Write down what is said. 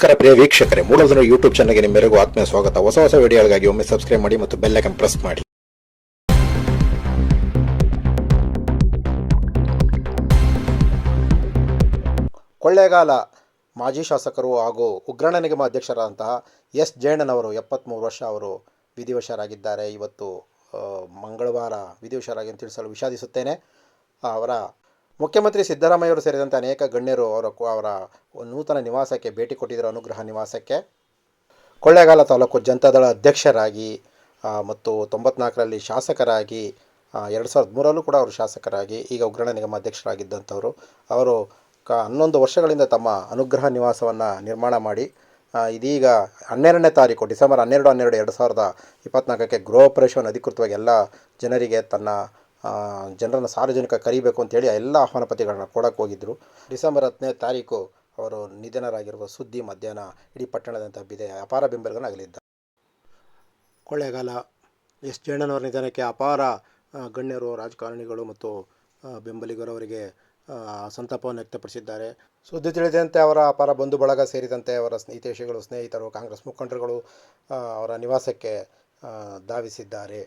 ನಮಸ್ಕಾರ ಪ್ರಿಯ ವೀಕ್ಷಕರೇ ಮೂಡೋದನ ಯೂಟ್ಯೂಬ್ ಚಾನಲ್ಗೆ ನಿಮ್ಮೆಲ್ಲರಿಗೂ ಆತ್ಮೀಯ ಸ್ವಾಗತ. ಹೊಸ ಹೊಸ ವಿಡಿಯೋಗಳಿಗಾಗಿ ಒಮ್ಮೆ ಸಬ್ಸ್ಕ್ರೈಬ್ ಮಾಡಿ ಮತ್ತು ಬೆಲ್ ಐಕನ್ ಪ್ರೆಸ್ ಮಾಡಿ. ಕೊಳ್ಳೇಗಾಲ ಮಾಜಿ ಶಾಸಕರು ಹಾಗೂ ಉಗ್ರಣ ನಿಗಮ ಅಧ್ಯಕ್ಷರಾದಂತಹ ಎಸ್ ಜಯಣ್ಣನವರು ಎಪ್ಪತ್ತ್ಮೂರು ವರ್ಷ ಅವರು ವಿಧಿವಶರಾಗಿದ್ದಾರೆ ಇವತ್ತು ಮಂಗಳವಾರ ವಿಧಿವಶರಾಗಿ ತಿಳಿಸಲು ವಿಷಾದಿಸುತ್ತೇನೆ. ಅವರ ಮುಖ್ಯಮಂತ್ರಿ ಸಿದ್ದರಾಮಯ್ಯವರು ಸೇರಿದಂತೆ ಅನೇಕ ಗಣ್ಯರು ಅವರ ಅವರ ನೂತನ ನಿವಾಸಕ್ಕೆ ಭೇಟಿ ಕೊಟ್ಟಿದ್ದರು, ಅನುಗ್ರಹ ನಿವಾಸಕ್ಕೆ. ಕೊಳ್ಳೇಗಾಲ ತಾಲೂಕು ಜನತಾದಳ ಅಧ್ಯಕ್ಷರಾಗಿ ಮತ್ತು ತೊಂಬತ್ನಾಲ್ಕರಲ್ಲಿ ಶಾಸಕರಾಗಿ ಎರಡು ಸಾವಿರದ ಮೂರಲ್ಲೂ ಕೂಡ ಅವರು ಶಾಸಕರಾಗಿ, ಈಗ ಉಗ್ರಾಣ ನಿಗಮ ಅಧ್ಯಕ್ಷರಾಗಿದ್ದಂಥವರು. ಅವರು ಕ ಹನ್ನೊಂದು ವರ್ಷಗಳಿಂದ ತಮ್ಮ ಅನುಗ್ರಹ ನಿವಾಸವನ್ನು ನಿರ್ಮಾಣ ಮಾಡಿ ಇದೀಗ ಹನ್ನೆರಡನೇ ತಾರೀಕು, ಡಿಸೆಂಬರ್ ಹನ್ನೆರಡು ಹನ್ನೆರಡು ಎರಡು ಸಾವಿರದ ಇಪ್ಪತ್ನಾಲ್ಕಕ್ಕೆ ಗೃಹ ಪ್ರವೇಶವನ್ನು ಅಧಿಕೃತವಾಗಿ ಎಲ್ಲ ಜನರಿಗೆ ತನ್ನ ಜನರನ್ನು ಸಾರ್ವಜನಿಕ ಕರಿಬೇಕು ಅಂತೇಳಿ ಎಲ್ಲ ಆಹ್ವಾನ ಪತ್ರಿಕೆಗಳನ್ನ ಕೊಡಕ್ಕೆ ಹೋಗಿದ್ದರು ಡಿಸೆಂಬರ್ ಹತ್ತನೇ ತಾರೀಕು ಅವರು ನಿಧನರಾಗಿರುವ ಸುದ್ದಿ ಮಧ್ಯಾಹ್ನ ಇಡೀ ಪಟ್ಟಣದಂಥ ಬಿದೆ, ಅಪಾರ ಬೆಂಬಲಿಗನಾಗಲಿದ್ದ ಕೊಳ್ಳೇಗಾಲ, ಎಸ್. ಜಯಣ್ಣನವರ ನಿಧನಕ್ಕೆ ಅಪಾರ ಗಣ್ಯರು, ರಾಜಕಾರಣಿಗಳು ಮತ್ತು ಬೆಂಬಲಿಗರು ಅವರಿಗೆ ಸಂತಾಪವನ್ನು ವ್ಯಕ್ತಪಡಿಸಿದ್ದಾರೆ. ಸುದ್ದಿ ತಿಳಿದಂತೆ ಅವರ ಅಪಾರ ಬಂಧು ಬಳಗ ಸೇರಿದಂತೆ ಅವರ ಹಿತೇಶಿಗಳು ಸ್ನೇಹಿತರು, ಕಾಂಗ್ರೆಸ್ ಮುಖಂಡರುಗಳು ಅವರ ನಿವಾಸಕ್ಕೆ ಧಾವಿಸಿದ್ದಾರೆ.